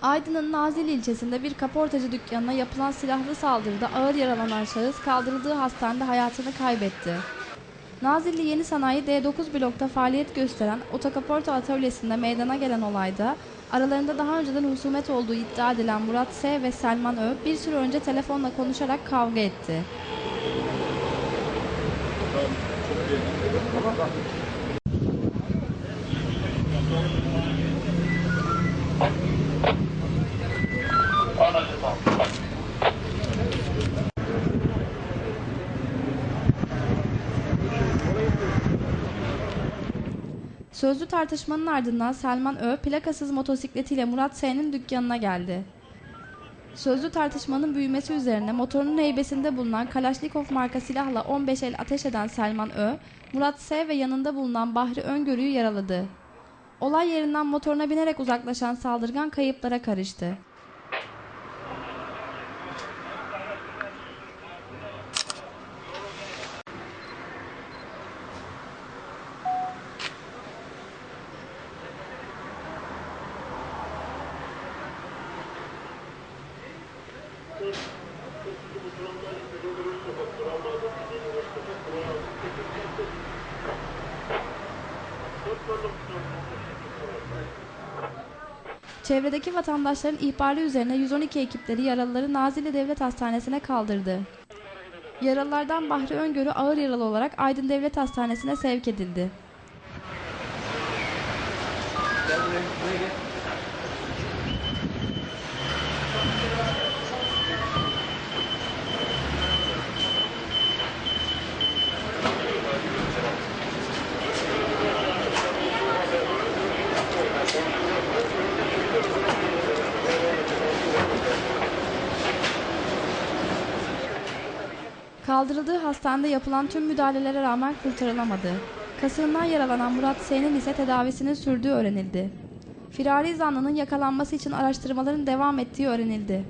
Aydın'ın Nazilli ilçesinde bir kaportacı dükkanına yapılan silahlı saldırıda ağır yaralanan şahıs kaldırıldığı hastanede hayatını kaybetti. Nazilli Yeni Sanayi D9 blokta faaliyet gösteren otokaporta atölyesinde meydana gelen olayda aralarında daha önceden husumet olduğu iddia edilen Murat S. ve Selman Ö. bir süre önce telefonla konuşarak kavga etti. Sözlü tartışmanın ardından Selman Ö. plakasız motosikletiyle Murat S.'nin dükkanına geldi. Sözlü tartışmanın büyümesi üzerine motorunun heybesinde bulunan Kalaşnikov marka silahla 15 el ateş eden Selman Ö, Murat S. ve yanında bulunan Bahri Öngörü'yü yaraladı. Olay yerinden motoruna binerek uzaklaşan saldırgan kayıplara karıştı. Çevredeki vatandaşların ihbarı üzerine 112 ekipleri yaralıları Nazilli Devlet Hastanesi'ne kaldırdı. Yaralılardan Bahri Öngörü ağır yaralı olarak Aydın Devlet Hastanesi'ne sevk edildi. Kaldırıldığı hastanede yapılan tüm müdahalelere rağmen kurtarılamadı. Kasığından yaralanan Murat S.'nin ise tedavisinin sürdüğü öğrenildi. Firari zanlının yakalanması için araştırmaların devam ettiği öğrenildi.